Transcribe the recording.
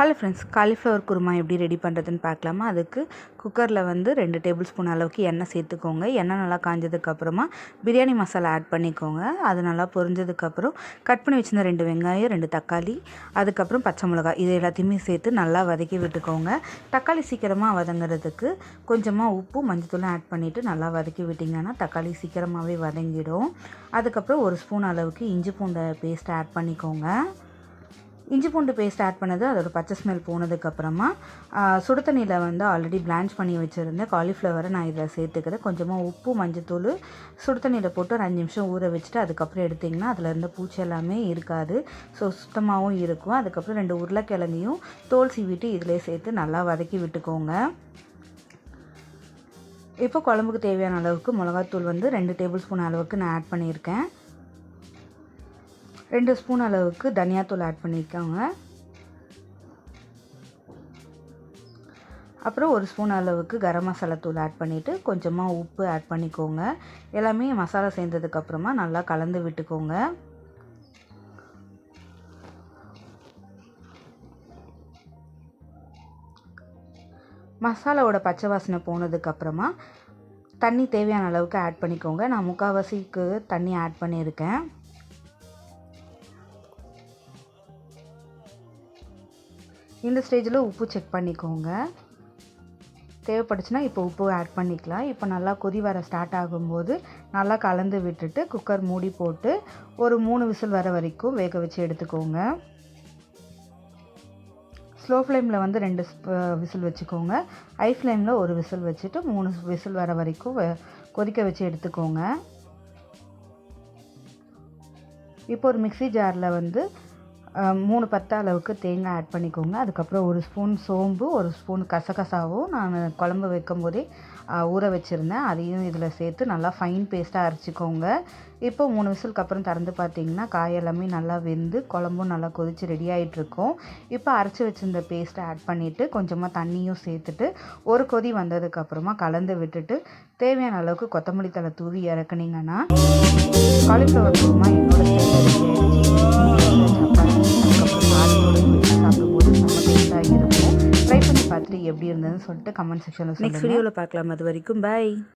Hello friends cauliflower kurma எப்படி ready பண்ணுறதுன்னு பார்க்கலாமா? அதுக்கு குக்கரில் வந்து ரெண்டு டேபிள் ஸ்பூன் அளவுக்கு எண்ணெய் சேர்த்துக்கோங்க. எண்ணெய் நல்லா காஞ்சதுக்கப்புறமா பிரியாணி மசாலா ஆட் பண்ணிக்கோங்க. அது நல்லா பொரிஞ்சதுக்கப்புறம் கட் பண்ணி வச்சிருந்த ரெண்டு வெங்காயம் ரெண்டு தக்காளி அதுக்கப்புறம் பச்சை மிளகாய் இது எல்லாத்தையுமே சேர்த்து நல்லா வதக்கி விட்டுக்கோங்க. தக்காளி சீக்கிரமாக வதங்குறதுக்கு கொஞ்சமாக உப்பு மஞ்சத்தூளும் ஆட் பண்ணிவிட்டு நல்லா வதக்கி விட்டிங்கன்னா தக்காளி சீக்கிரமாகவே வதங்கிடும். அதுக்கப்புறம் ஒரு ஸ்பூன் அளவுக்கு இஞ்சி பூண்டை பேஸ்ட் ஆட் பண்ணிக்கோங்க. இஞ்சி பூண்டு பேஸ்ட் ஆட் பண்ணது அதோட பச்சை ஸ்மெல் போனதுக்கப்புறமா சுடு தண்ணியில் வந்து ஆல்ரெடி பிளான்ச் பண்ணி வச்சுருந்தேன் காலிஃப்ளவரை நான் இதில் சேர்த்துக்கிறேன். கொஞ்சமாக உப்பு மஞ்சத்தூள் சுடு தண்ணியில் போட்டு ஒரு அஞ்சு நிமிஷம் ஊற வச்சுட்டு அதுக்கப்புறம் எடுத்திங்கன்னா அதில் இருந்த பூச்சி எல்லாமே இருக்காது. ஸோ சுத்தமாகவும் இருக்கும். அதுக்கப்புறம் ரெண்டு உருளைக்கிழங்கையும் தோல் சீவிட்டு இதிலே சேர்த்து நல்லா வதக்கி விட்டுக்கோங்க. இப்போ குழம்புக்கு தேவையான அளவுக்கு மிளகாத்தூள் வந்து ரெண்டு டேபிள் ஸ்பூன் அளவுக்கு நான் ஆட் பண்ணியிருக்கேன். ரெண்டு ஸ்பூன் அளவுக்கு தனியாத்தூள் ஆட் பண்ணிக்கோங்க. அப்புறம் ஒரு ஸ்பூன் அளவுக்கு கரம் மசாலா தூள் ஆட் பண்ணிவிட்டு கொஞ்சமாக உப்பு ஆட் பண்ணிக்கோங்க. எல்லாமே மசாலா சேர்ந்ததுக்கப்புறமா நல்லா கலந்து விட்டுக்கோங்க. மசாலாவோட பச்சை வாசனை போனதுக்கப்புறமா தண்ணி தேவையான அளவுக்கு ஆட் பண்ணிக்கோங்க. நான் முக்கால்வாசிக்கு தண்ணி ஆட் பண்ணியிருக்கேன். இந்த ஸ்டேஜில் உப்பு செக் பண்ணிக்கோங்க. தேவைப்பட்டுச்சுன்னா இப்போ உப்பு ஆட் பண்ணிக்கலாம். இப்போ நல்லா கொதி வர ஸ்டார்ட் ஆகும்போது நல்லா கலந்து விட்டுட்டு குக்கர் மூடி போட்டு ஒரு மூணு விசில் வர வரைக்கும் வேக வச்சு எடுத்துக்கோங்க. ஸ்லோ ஃப்ளேமில் வந்து ரெண்டு விசில் வச்சுக்கோங்க. ஹை ஃப்ளேமில் ஒரு விசில் வச்சுட்டு மூணு விசில் வர வரைக்கும் கொதிக்க வச்சு எடுத்துக்கோங்க. இப்போ ஒரு மிக்சி ஜாரில் வந்து மூணு பத்து அளவுக்கு தேங்காய் ஆட் பண்ணிக்கோங்க. அதுக்கப்புறம் ஒரு ஸ்பூன் சோம்பு ஒரு ஸ்பூன் கசகசாவும் நான் குழம்பு வைக்கும் போதே ஊற வச்சுருந்தேன். அதையும் இதில் சேர்த்து நல்லா ஃபைன் பேஸ்ட்டாக அரைச்சிக்கோங்க. இப்போ மூணு விசிலுக்கு அப்புறம் திறந்து பார்த்தீங்கன்னா காய் எல்லாமே நல்லா வெந்து குழம்பும் நல்லா கொதித்து ரெடி ஆகிட்ருக்கும் இப்போ அரைச்சி வச்சுருந்த பேஸ்ட்டை ஆட் பண்ணிவிட்டு கொஞ்சமாக தண்ணியும் சேர்த்துட்டு ஒரு கொதி வந்ததுக்கப்புறமா கலந்து விட்டுட்டு தேவையான அளவுக்கு கொத்தமல்லி தலை தூவி இறக்குனீங்கன்னா காலிஃப்ளவர் குருமா என்னோட பார்த்துட்டு எப்படி இருந்ததுன்னு சொல்லிட்டு கமெண்ட் செக்ஷனில் நெக்ஸ்ட் வீடியோவில் பார்க்கலாம். அது வரைக்கும் பாய்